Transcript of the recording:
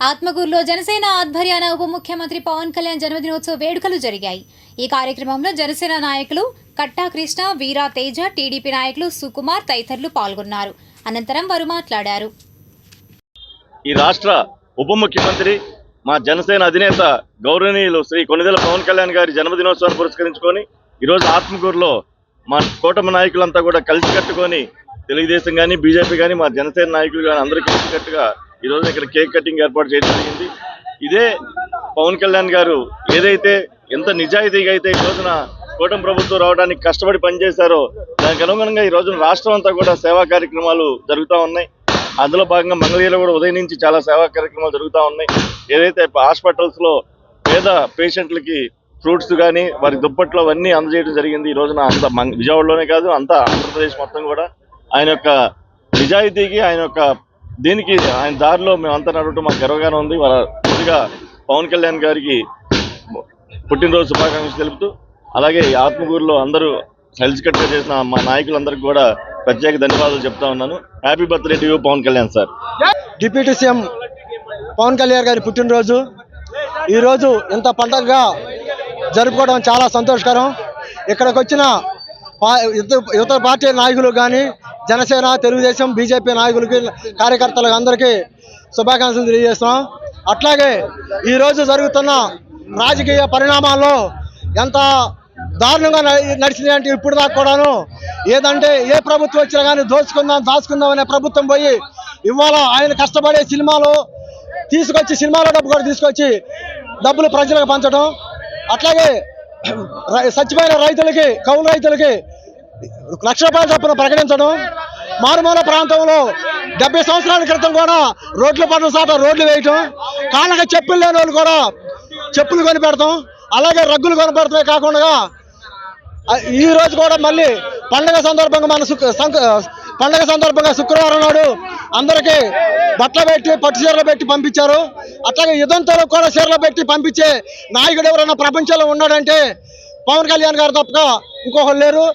ఆత్మకూరులో జనసేన ఆధ్వర్యాన ఉప ముఖ్యమంత్రి పవన్ కళ్యాణ్ జన్మదినోత్సవ వేడుకలు జరిగాయి. ఈ కార్యక్రమంలో జనసేన నాయకులు కట్టా కృష్ణ వీరా తేజ టీడీపీ నాయకులు సుకుమార్ తదితరులు పాల్గొన్నారు. అనంతరం వారు మాట్లాడారు. ఈ రాష్ట్ర ఉప ముఖ్యమంత్రి మా జనసేన అధినేత గౌరవనీయులు శ్రీ కొనిదెల పవన్ కళ్యాణ్ గారి జన్మదినోత్సవాన్ని పురస్కరించుకొని ఈరోజు ఆత్మకూరులో మా కూటమి నాయకులంతా కూడా కలిసి కట్టుకొని తెలుగుదేశం కానీ బీజేపీ కానీ మా జనసేన నాయకులు కానీ అందరూ కలిసికట్టుగా ఈరోజు ఇక్కడ కేక్ కటింగ్ ఏర్పాటు చేయడం జరిగింది. ఇదే పవన్ కళ్యాణ్ గారు ఏదైతే ఎంత నిజాయితీగా అయితే ఈ రోజున కూటమి ప్రభుత్వం రావడానికి కష్టపడి పనిచేశారో దానికి అనుగుణంగా ఈ రోజున రాష్ట్రం అంతా కూడా సేవా కార్యక్రమాలు జరుగుతూ ఉన్నాయి. అందులో భాగంగా మంగళగిరిలో కూడా ఉదయం నుంచి చాలా సేవా కార్యక్రమాలు జరుగుతూ ఉన్నాయి. ఏదైతే హాస్పిటల్స్లో పేద పేషెంట్లకి ఫ్రూట్స్ కానీ వారి దుప్పట్లు అవన్నీ అందజేయడం జరిగింది ఈ రోజున అంత విజయవాడలోనే కాదు అంతా ఆంధ్రప్రదేశ్ మొత్తం కూడా. ఆయన యొక్క నిజాయితీకి ఆయన యొక్క దీనికి ఆయన దారిలో మేమంతా నడవటం మాకు గర్వగానే ఉంది. వాళ్ళ ముందుగా పవన్ కళ్యాణ్ గారికి పుట్టినరోజు శుభాకాంక్షలు తెలుపుతూ అలాగే ఈ ఆత్మకూరులో అందరూ కలిసికట్టుగా చేసిన మా నాయకులందరికీ కూడా ప్రత్యేక ధన్యవాదాలు చెప్తా ఉన్నాను. Happy birthday to Pawan Kalyan sir. Deputy CM Pawan Kalyan గారి పుట్టినరోజు. ఈరోజు ఇంత పండగగా జరుపుకోవడం చాలా సంతోషకరం. ఇక్కడికి వచ్చిన పా- ఇతర పార్టీ నాయకులు కానీ జనసేన తెలుగుదేశం బీజేపీ నాయకులకి కార్యకర్తలకు అందరికీ శుభాకాంక్షలు తెలియజేస్తున్నాం. అట్లాగే ఈరోజు జరుగుతున్న రాజకీయ పరిణామాల్లో ఎంత దారుణంగా నడిచింది అంటే ఇప్పుడు దాకా కూడాను ఏదంటే ఏ ప్రభుత్వం వచ్చినా కానీ దోచుకుందాం దాచుకుందాం అనే ప్రభుత్వం పోయి ఇవాళ ఆయన కష్టపడే సినిమాలు తీసుకొచ్చి సినిమాలో డబ్బు కూడా తీసుకొచ్చి డబ్బులు ప్రజలకు పంచడం. అట్లాగే రై- చచ్చిపోయిన రైతులకి కౌలు రైతులకి లక్ష రూపాయలు చొప్పున ప్రకటించడం. మారుమూల ప్రాంతంలో డెబ్బై సంవత్సరాల క్రితం కూడా రోడ్లు పడిన సాట రోడ్లు వేయటం కాళ్ళకి చెప్పులు లేని వాళ్ళు కూడా చెప్పులు కొనిపెడతాం అలాగే రగ్గులు కొనపెడతామే కాకుండా ఈ రోజు కూడా మళ్ళీ పండగ సందర్భంగా మన పండగ సందర్భంగా శుక్రవారం నాడు అందరికీ బట్టలు పెట్టి పట్టు చీరలు పెట్టి పంపించారు. అట్లాగే యుద్ధంతో కూడా చీరలు పెట్టి పంపించే నాయకుడు ఎవరైనా ప్రపంచంలో ఉన్నాడంటే పవన్ కళ్యాణ్ గారు తప్ప ఇంకొకరు లేరు.